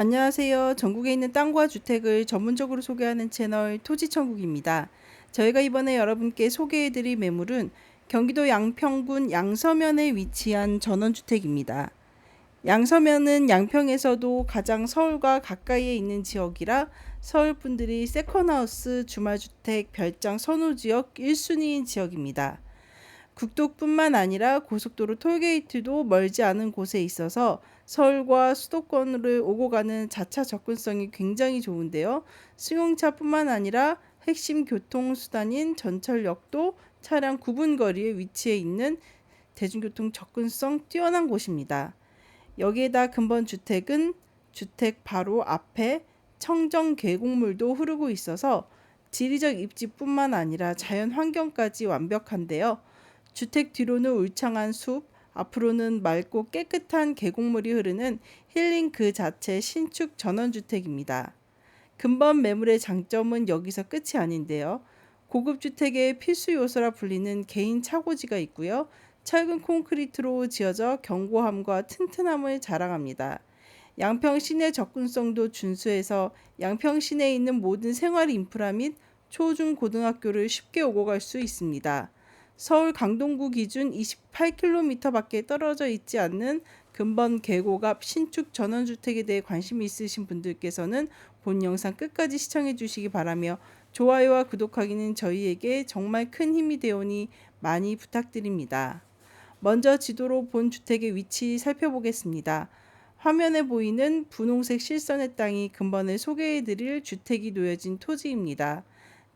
안녕하세요. 전국에 있는 땅과 주택을 전문적으로 소개하는 채널 토지천국입니다. 저희가 이번에 여러분께 소개해드릴 매물은 경기도 양평군 양서면에 위치한 전원주택입니다. 양서면은 양평에서도 가장 서울과 가까이에 있는 지역이라 서울 분들이 세컨하우스, 주말주택, 별장 선호 지역 1순위인 지역입니다. 국도뿐만 아니라 고속도로 톨게이트도 멀지 않은 곳에 있어서 서울과 수도권으로 오고 가는 자차 접근성이 굉장히 좋은데요. 승용차뿐만 아니라 핵심 교통수단인 전철역도 차량 9분 거리에 위치해 있는 대중교통 접근성 뛰어난 곳입니다. 여기에다 근본 주택은 주택 바로 앞에 청정 계곡물도 흐르고 있어서 지리적 입지뿐만 아니라 자연 환경까지 완벽한데요. 주택 뒤로는 울창한 숲, 앞으로는 맑고 깨끗한 계곡물이 흐르는 힐링 그 자체 신축 전원주택입니다. 근본 매물의 장점은 여기서 끝이 아닌데요. 고급 주택의 필수 요소라 불리는 개인 차고지가 있고요. 철근 콘크리트로 지어져 견고함과 튼튼함을 자랑합니다. 양평 시내 접근성도 준수해서 양평 시내에 있는 모든 생활 인프라 및 초중 고등학교를 쉽게 오고 갈 수 있습니다. 서울 강동구 기준 28km 밖에 떨어져 있지 않는 근본 계곡 앞 신축 전원주택에 대해 관심이 있으신 분들께서는 본 영상 끝까지 시청해 주시기 바라며 좋아요와 구독하기는 저희에게 정말 큰 힘이 되오니 많이 부탁드립니다. 먼저 지도로 본 주택의 위치 살펴보겠습니다. 화면에 보이는 분홍색 실선의 땅이 근본을 소개해 드릴 주택이 놓여진 토지입니다.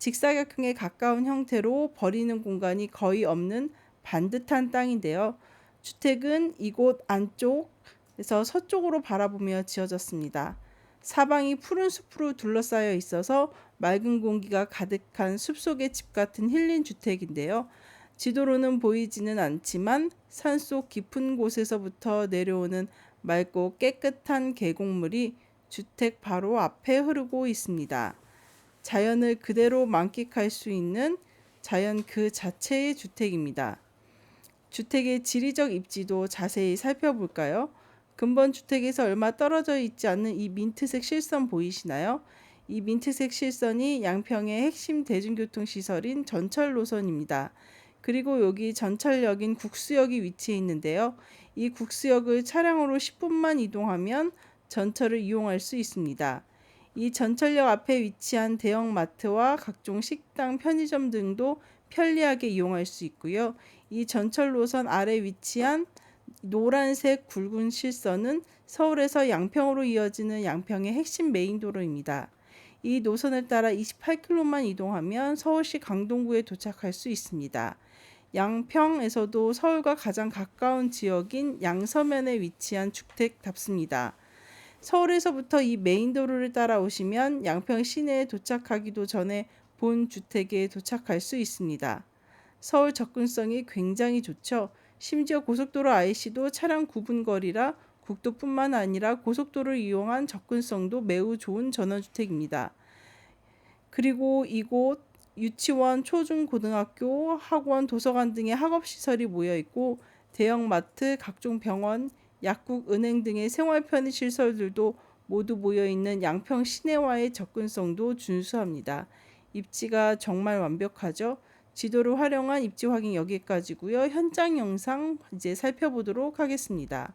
직사각형에 가까운 형태로 버리는 공간이 거의 없는 반듯한 땅인데요. 주택은 이곳 안쪽에서 서쪽으로 바라보며 지어졌습니다. 사방이 푸른 숲으로 둘러싸여 있어서 맑은 공기가 가득한 숲속의 집 같은 힐링 주택인데요. 지도로는 보이지는 않지만 산속 깊은 곳에서부터 내려오는 맑고 깨끗한 계곡물이 주택 바로 앞에 흐르고 있습니다. 자연을 그대로 만끽할 수 있는 자연 그 자체의 주택입니다. 주택의 지리적 입지도 자세히 살펴볼까요? 근본 주택에서 얼마 떨어져 있지 않는 이 민트색 실선 보이시나요? 이 민트색 실선이 양평의 핵심 대중교통 시설인 전철 노선입니다. 그리고 여기 전철역인 국수역이 위치해 있는데요. 이 국수역을 차량으로 10분만 이동하면 전철을 이용할 수 있습니다. 이 전철역 앞에 위치한 대형 마트와 각종 식당, 편의점 등도 편리하게 이용할 수 있고요. 이 전철 노선 아래 위치한 노란색 굵은 실선은 서울에서 양평으로 이어지는 양평의 핵심 메인 도로입니다. 이 노선을 따라 28km만 이동하면 서울시 강동구에 도착할 수 있습니다. 양평에서도 서울과 가장 가까운 지역인 양서면에 위치한 주택답습니다. 서울에서부터 이 메인도로를 따라오시면 양평 시내에 도착하기도 전에 본 주택에 도착할 수 있습니다. 서울 접근성이 굉장히 좋죠. 심지어 고속도로 IC도 차량 9분 거리라 국도뿐만 아니라 고속도로를 이용한 접근성도 매우 좋은 전원주택입니다. 그리고 이곳 유치원, 초중 고등학교, 학원, 도서관 등의 학업시설이 모여 있고 대형마트, 각종 병원, 약국, 은행 등의 생활 편의 시설들도 모두 모여 있는 양평 시내와의 접근성도 준수합니다. 입지가 정말 완벽하죠. 지도를 활용한 입지 확인 여기까지고요. 현장 영상 이제 살펴보도록 하겠습니다.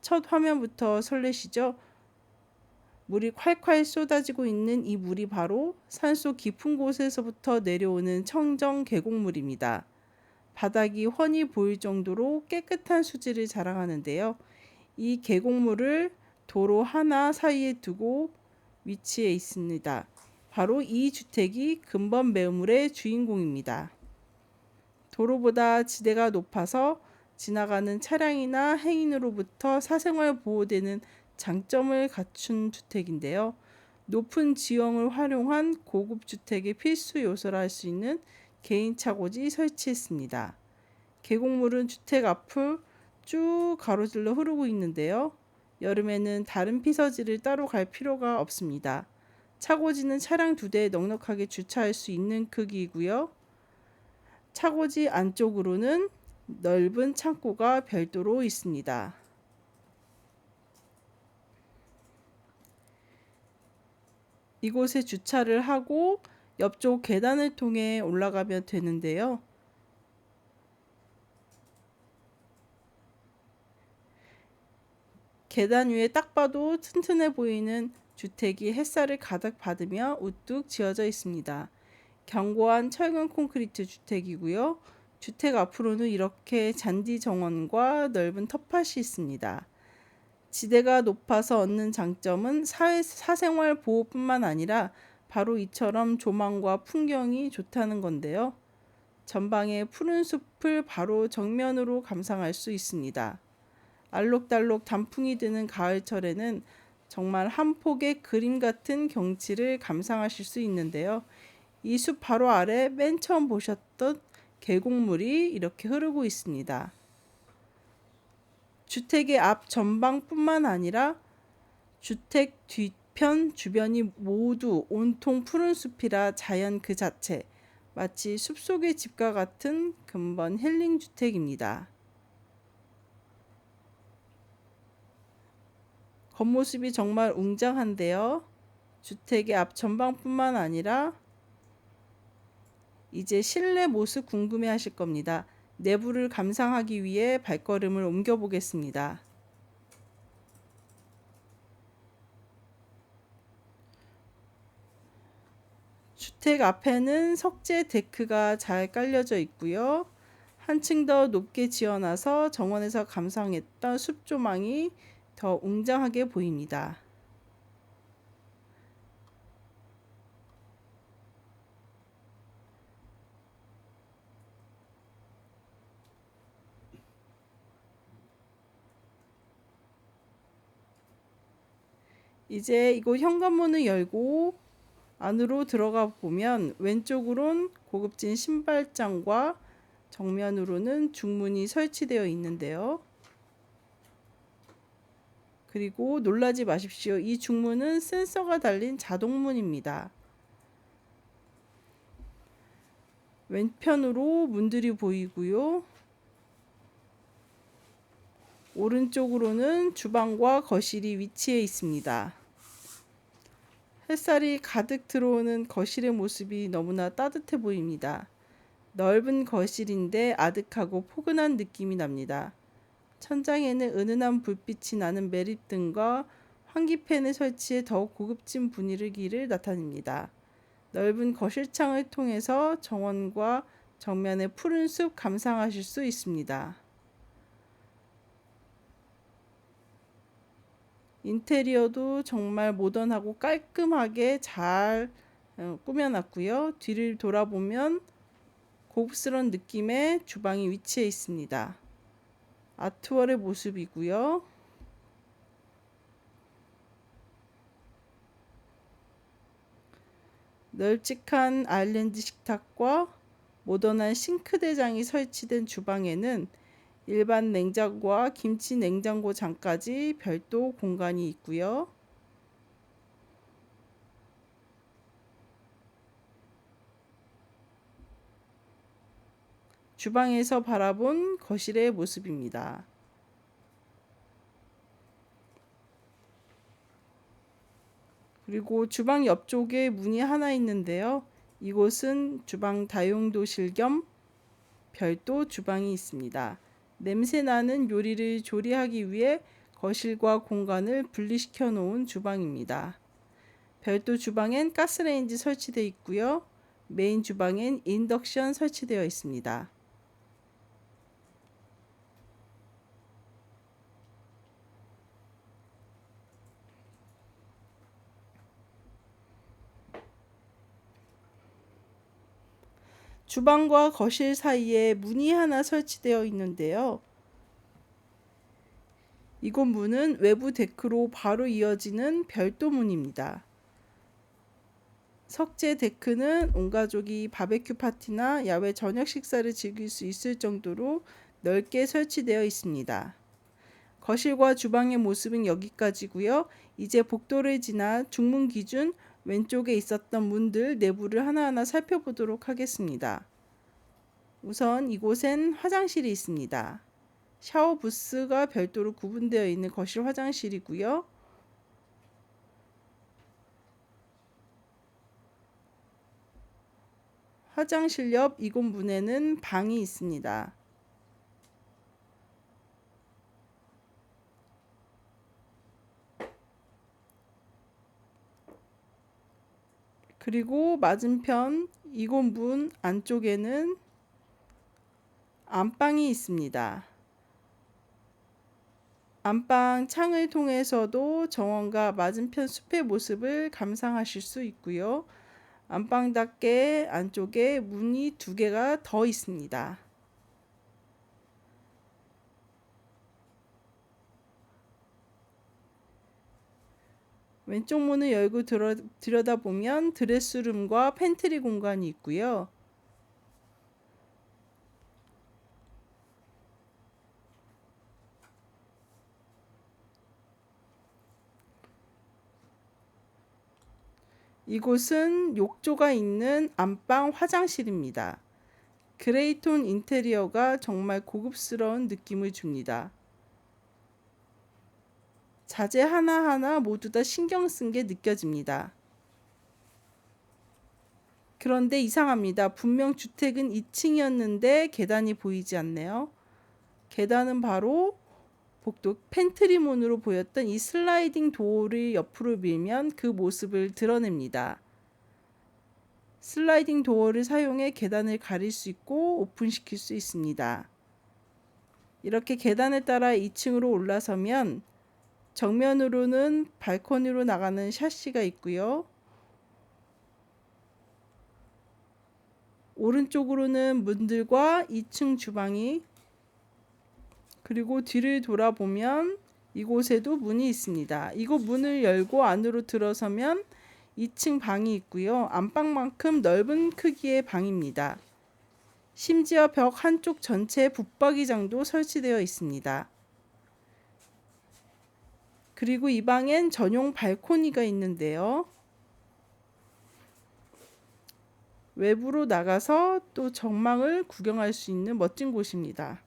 첫 화면부터 설레시죠? 물이 콸콸 쏟아지고 있는 이 물이 바로 산속 깊은 곳에서부터 내려오는 청정 계곡물입니다. 바닥이 훤히 보일 정도로 깨끗한 수질을 자랑하는데요. 이 계곡물을 도로 하나 사이에 두고 위치해 있습니다. 바로 이 주택이 근본 매물의 주인공입니다. 도로보다 지대가 높아서 지나가는 차량이나 행인으로부터 사생활 보호되는 장점을 갖춘 주택인데요. 높은 지형을 활용한 고급 주택의 필수 요소라 할 수 있는 개인 차고지 설치했습니다. 계곡물은 주택 앞을 쭉 가로질러 흐르고 있는데요. 여름에는 다른 피서지를 따로 갈 필요가 없습니다. 차고지는 차량 두 대 넉넉하게 주차할 수 있는 크기이고요. 차고지 안쪽으로는 넓은 창고가 별도로 있습니다. 이곳에 주차를 하고 옆쪽 계단을 통해 올라가면 되는데요. 계단 위에 딱 봐도 튼튼해 보이는 주택이 햇살을 가득 받으며 우뚝 지어져 있습니다. 견고한 철근 콘크리트 주택이고요. 주택 앞으로는 이렇게 잔디 정원과 넓은 텃밭이 있습니다. 지대가 높아서 얻는 장점은 사회, 사생활 보호뿐만 아니라 바로 이처럼 조망과 풍경이 좋다는 건데요. 전방에 푸른 숲을 바로 정면으로 감상할 수 있습니다. 알록달록 단풍이 드는 가을철에는 정말 한 폭의 그림 같은 경치를 감상하실 수 있는데요. 이 숲 바로 아래 맨 처음 보셨던 계곡물이 이렇게 흐르고 있습니다. 주택의 앞 전방뿐만 아니라 주택 뒤편 주변이 모두 온통 푸른 숲이라 자연 그 자체 마치 숲속의 집과 같은 근본 힐링 주택입니다. 겉모습이 정말 웅장한데요. 주택의 앞 전방뿐만 아니라 이제 실내 모습 궁금해 하실 겁니다. 내부를 감상하기 위해 발걸음을 옮겨 보겠습니다. 주택 앞에는 석재 데크가 잘 깔려져 있고요. 한층 더 높게 지어놔서 정원에서 감상했던 숲 조망이 더 웅장하게 보입니다. 이제 이곳 현관문을 열고 안으로 들어가 보면 왼쪽으론 고급진 신발장과 정면으로는 중문이 설치되어 있는데요. 그리고 놀라지 마십시오. 이 중문은 센서가 달린 자동문입니다. 왼편으로 문들이 보이고요. 오른쪽으로는 주방과 거실이 위치해 있습니다. 햇살이 가득 들어오는 거실의 모습이 너무나 따뜻해 보입니다. 넓은 거실인데 아득하고 포근한 느낌이 납니다. 천장에는 은은한 불빛이 나는 매립등과 환기팬을 설치해 더욱 고급진 분위기를 나타냅니다. 넓은 거실창을 통해서 정원과 정면의 푸른 숲 감상하실 수 있습니다. 인테리어도 정말 모던하고 깔끔하게 잘 어, 꾸며놨고요. 뒤를 돌아보면 고급스러운 느낌의 주방이 위치해 있습니다. 아트월의 모습이고요. 널찍한 아일랜드 식탁과 모던한 싱크대장이 설치된 주방에는 일반 냉장고와 김치 냉장고장까지 별도 공간이 있고요. 주방에서 바라본 거실의 모습입니다. 그리고 주방 옆쪽에 문이 하나 있는데요. 이곳은 주방 다용도실 겸 별도 주방이 있습니다. 냄새나는 요리를 조리하기 위해 거실과 공간을 분리시켜 놓은 주방입니다. 별도 주방엔 가스레인지 설치되어 있고요. 메인 주방엔 인덕션 설치되어 있습니다. 주방과 거실 사이에 문이 하나 설치되어 있는데요. 이곳 문은 외부 데크로 바로 이어지는 별도 문입니다. 석재 데크는 온 가족이 바베큐 파티나 야외 저녁 식사를 즐길 수 있을 정도로 넓게 설치되어 있습니다. 거실과 주방의 모습은 여기까지고요. 이제 복도를 지나 중문 기준 왼쪽에 있었던 문들 내부를 하나하나 살펴보도록 하겠습니다. 우선 이곳엔 화장실이 있습니다. 샤워 부스가 별도로 구분되어 있는 거실 화장실이고요. 화장실 옆 이곳 문에는 방이 있습니다. 그리고 맞은편 문 안쪽에는 안방이 있습니다. 안방 창을 통해서도 정원과 맞은편 숲의 모습을 감상하실 수 있고요. 안방답게 안쪽에 문이 두 개가 더 있습니다. 왼쪽 문을 열고 들어, 들여다보면 드레스룸과 팬트리 공간이 있고요. 이곳은 욕조가 있는 안방 화장실입니다. 그레이톤 인테리어가 정말 고급스러운 느낌을 줍니다. 자재 하나하나 모두 다 신경 쓴 게 느껴집니다. 그런데 이상합니다. 분명 주택은 2층이었는데 계단이 보이지 않네요. 계단은 바로 복도 팬트리 문으로 보였던 이 슬라이딩 도어를 옆으로 밀면 그 모습을 드러냅니다. 슬라이딩 도어를 사용해 계단을 가릴 수 있고 오픈시킬 수 있습니다. 이렇게 계단을 따라 2층으로 올라서면 정면으로는 발코니로 나가는 샤시가 있고요. 오른쪽으로는 문들과 2층 주방이 그리고 뒤를 돌아보면 이곳에도 문이 있습니다. 이곳 문을 열고 안으로 들어서면 2층 방이 있고요. 안방만큼 넓은 크기의 방입니다. 심지어 벽 한쪽 전체에 붙박이장도 설치되어 있습니다. 그리고 이 방엔 전용 발코니가 있는데요. 외부로 나가서 또 전망을 구경할 수 있는 멋진 곳입니다.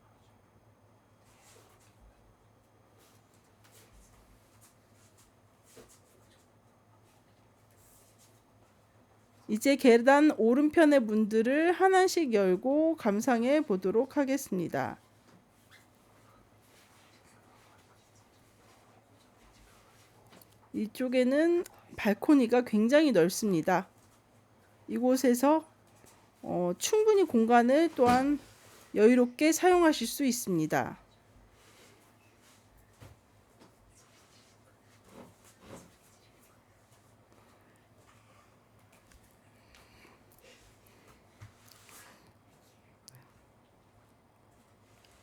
이제 계단 오른편의 문들을 하나씩 열고 감상해 보도록 하겠습니다. 이쪽에는 발코니가 굉장히 넓습니다. 이곳에서 어, 충분히 공간을 또한 여유롭게 사용하실 수 있습니다.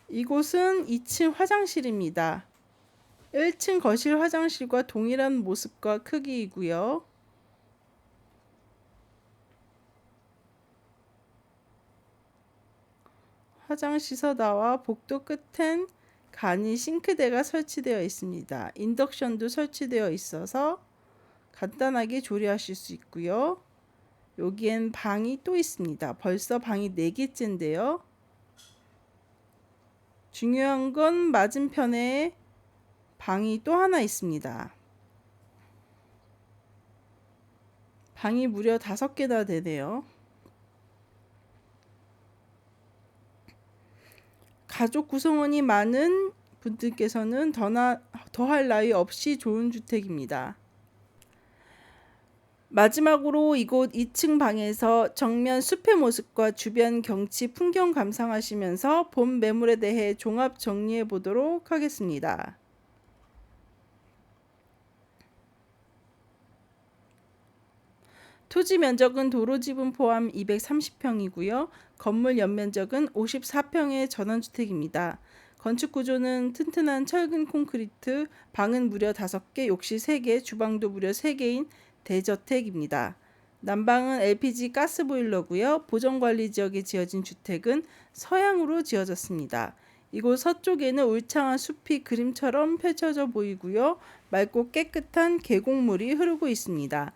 이곳은 2층 화장실입니다. 1층 거실 화장실과 동일한 모습과 크기이고요. 화장실에서 나와 복도 끝엔 간이 싱크대가 설치되어 있습니다. 인덕션도 설치되어 있어서 간단하게 조리하실 수 있고요. 여기엔 방이 또 있습니다. 벌써 방이 4개째인데요. 중요한 건 맞은편에 방이 또 하나 있습니다. 방이 무려 다섯 개나 되네요. 가족 구성원이 많은 분들께서는 더나, 더할 나위 없이 좋은 주택입니다. 마지막으로 이곳 2층 방에서 정면 숲의 모습과 주변 경치 풍경 감상하시면서 본 매물에 대해 종합 정리해 보도록 하겠습니다. 토지 면적은 도로 지분 포함 230평이고요. 건물 연면적은 54평의 전원주택입니다. 건축 구조는 튼튼한 철근 콘크리트, 방은 무려 5개, 욕실 3개, 주방도 무려 3개인 대저택입니다. 난방은 LPG 가스 보일러고요. 보정관리 지역에 지어진 주택은 서양으로 지어졌습니다. 이곳 서쪽에는 울창한 숲이 그림처럼 펼쳐져 보이고요. 맑고 깨끗한 계곡물이 흐르고 있습니다.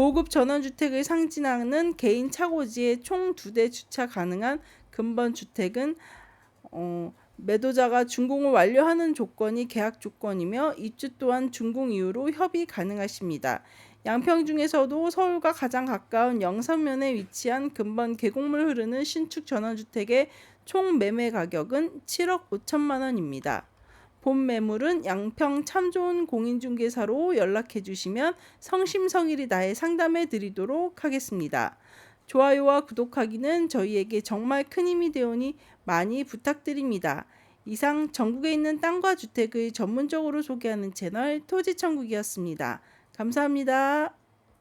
고급 전원주택을 상징하는 개인 차고지에 총 두 대 주차 가능한 근본 주택은 어, 매도자가 준공을 완료하는 조건이 계약 조건이며 입주 또한 준공 이후로 협의 가능하십니다. 양평 중에서도 서울과 가장 가까운 영산면에 위치한 근본 계곡물 흐르는 신축 전원주택의 총 매매 가격은 7억 5천만 원입니다. 본 매물은 양평 참 좋은 공인중개사로 연락해 주시면 성심성의를 다해 상담해 드리도록 하겠습니다. 좋아요와 구독하기는 저희에게 정말 큰 힘이 되오니 많이 부탁드립니다. 이상 전국에 있는 땅과 주택을 전문적으로 소개하는 채널 토지천국이었습니다. 감사합니다.